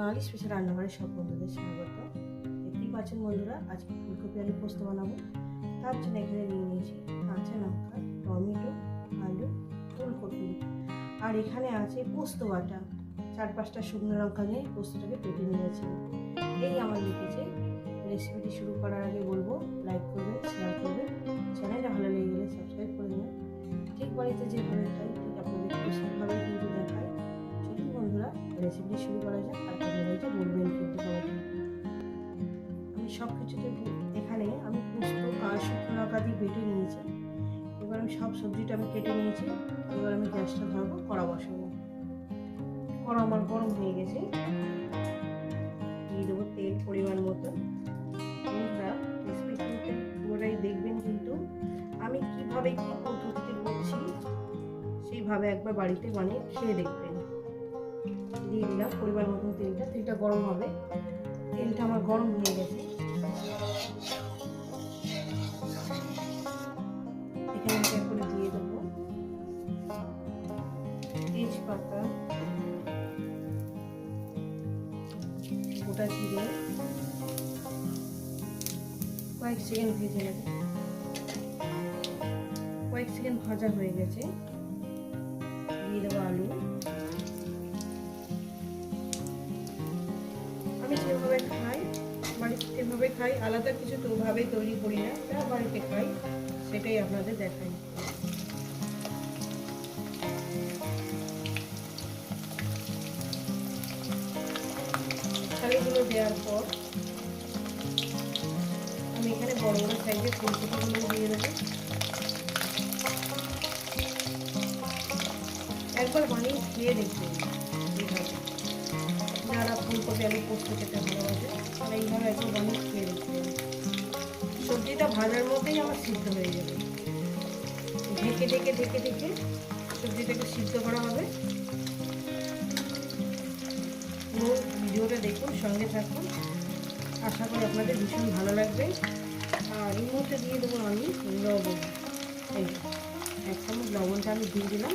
বাঙালি special রান্নাঘরের সব বন্ধুদের স্বাগত। দেখতেই পাচ্ছেন বন্ধুরা, আজকে ফুলকপি আলু পোস্ত বানাবো। তার জন্য এখানে নিয়ে নিয়েছি কাঁচা লঙ্কা, টমেটো, আলু, ফুলকপি। আর এখানে আছে পোস্ত বাটা। চার পাঁচটা শুকনো লঙ্কা নিয়ে পোস্তটাকে পেটে নিয়েছি এই আমার লিখেছে, রেসিপিটি শুরু করার আগে বলব লাইক করবেন শেয়ার করবেন। চ্যানেলটা ভালো লেগে গেলে সাবস্ক্রাইব করে দেবেন। ঠিক বাড়িতে যেভাবে সব কিছুতে এখানে আমি পোস্ত আর শুকনো লঙ্কা দিয়ে বেটে নিয়েছি। এবার আমি সব সবজিটা আমি কেটে নিয়েছি। এবার আমি গ্যাসটা ধরবো, কড়া বসাবো। কড়া আমার গরম হয়ে গেছে। দিয়ে দেবো তেল পরিমাণ মতো। বন্ধুরা রেসিপি পুরোটাই দেখবেন কিন্তু আমি কীভাবে কি পদ্ধতিতে করছি সেইভাবে একবার বাড়িতে বানিয়ে খেয়ে দেখবেন। দিয়ে দিলাম পরিমাণ মতন তেলটা। তেলটা গরম হবে। তেলটা আমার গরম হয়ে গেছে। এখানে করে দিয়ে দেবো। তেজপাতা, গোটা জিরে। কয়েক সেকেন্ড ভেজে নেব। কয়েক সেকেন্ড ভাজা হয়ে গেছে। দিয়ে দেবো আলু। আমি যেভাবে যেভাবে খাই, আলাদা কিছু তো ওভাবেই তৈরি করি না, যা বাড়িতে খাই, সেটাই আপনাদের দেখাই। শাড়িগুলো দেওয়ার পর আমি এখানে বড় বড় সাইজের ফুলকপিগুলো দিয়ে দেবো। একবার বানিয়ে খেয়ে দেখবেন। ফুলকপি আলু পোস্ত খেতে ভালোবাসে তারা এইভাবে একবার বানিয়ে খেয়ে দেখবেন সবজিটা ভাজার মধ্যেই আমার সিদ্ধ হয়ে যাবে। ঢেকে ঢেকে ঢেকে ঢেকে সবজিটাকে সিদ্ধ করা হবে। পুরো ভিডিওটা দেখুন, সঙ্গে থাকুন। আশা করি আপনাদের ভীষণ ভালো লাগবে। আর এই মুহূর্তে দিয়ে দেবো আমি লবণ। এই এক চামচ লবণটা আমি দিয়ে দিলাম।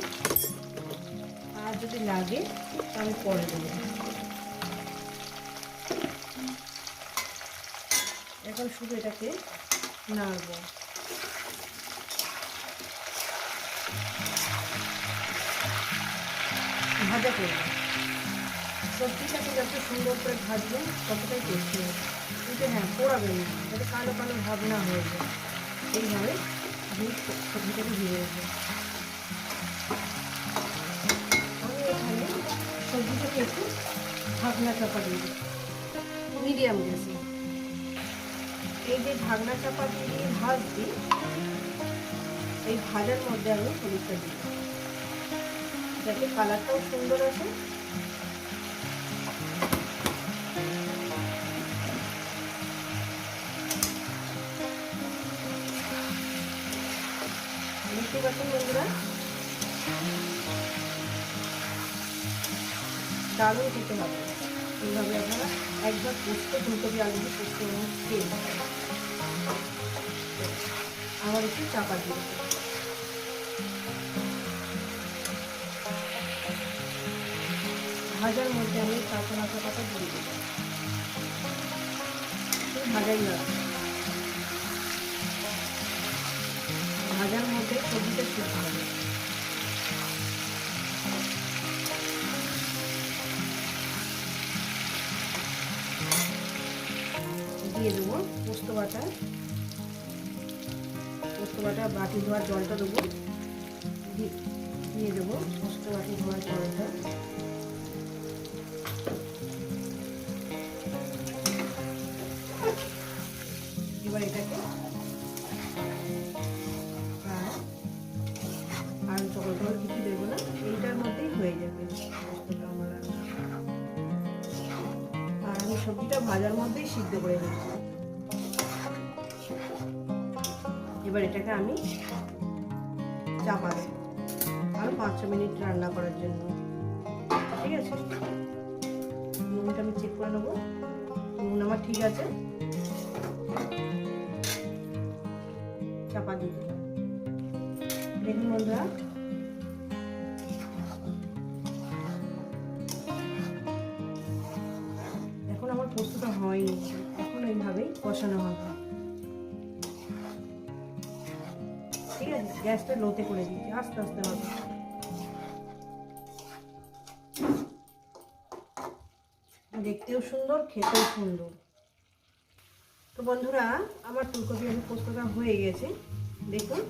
আর যদি লাগে আমি পরে দেবো। এখন শুধু এটাকে নাড়বো। ভাজা করব। সবজিটাকে যত সুন্দর করে ভাজবেন ততটাই টেস্টি হবে। কিন্তু হ্যাঁ পোড়াবেন না, যাতে কালো কালো ভাব না হয়ে যায়। এইভাবে সবজিটাকে ভেজে রাখবেন আমি এখানে সবজিটাকে একটু ঢাকনা চাপা দিয়ে মিডিয়াম গ্যাসে। এই যে ঢাকনা চাপা দিয়ে ভাজছি, এই ভাজার মধ্যে আমি হলুদটা দিই যাতে কালারটাও সুন্দর আসে। দারুণ দিতে হবে। আপনারা একবার পোস্ত ফুলকপি আলু পোস্ত খেয়ে। আবার একটু চাপা দিয়ে। ভাজার মধ্যে আমি কাঁচা লঙ্কা পাতা দিয়ে দেবো ভাজাই না ভাজার মধ্যে সবজিটা সিদ্ধ হবে দিয়ে দেবো পোস্ত বাটা। পোস্ত বাটা, বাটি ধোয়ার জলটা দেবো। দিয়ে দেবো পোস্ত বাটি ধোয়ার জলটা। এবার এটাকে আর আর জল ভাজার মধ্যেই সিদ্ধ করে নিচ্ছি এবার এটাকে আমি চাপা দেব আর পাঁচ ছ মিনিট রান্না করার জন্য। ঠিক আছে? নুনটা আমি চেক করে নেব। নুন আমার ঠিক আছে। চাপা দিয়ে দিলাম। দেখুন বন্ধুরা পোস্তটা হয়নি। এখন এইভাবেই কষানো হবে। ঠিক আছে, গ্যাসটা লোতে করে দিচ্ছি। আস্তে আস্তে হবে। দেখতেও সুন্দর, খেতেও সুন্দর। তো বন্ধুরা, আমার ফুলকপি আমি পোস্তটা হয়ে গেছে। দেখুন,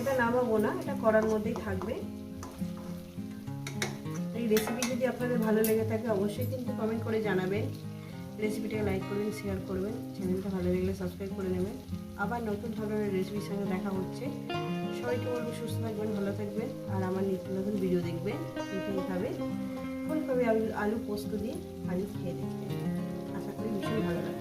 এটা নামাবো না, এটা করার মধ্যেই থাকবে। এই রেসিপি যদি আপনাদের ভালো লেগে থাকে, অবশ্যই কিন্তু কমেন্ট করে জানাবেন। রেসিপিটাকে লাইক করবেন শেয়ার করবেন চ্যানেলটা ভালো লাগলে সাবস্ক্রাইব করে নেবেন। আবার নতুন ধরনের রেসিপির সঙ্গে দেখা হচ্ছে। সবাইকে বলব সুস্থ থাকবেন, ভালো থাকবেন, আর আমার নিত্য নতুন ভিডিও দেখবেন। এইভাবে ফুলকপি, আলু আলু পোস্ত দিয়ে আলু খেয়ে দেখবেন। আশা করি ভীষণ ভালো লাগবে।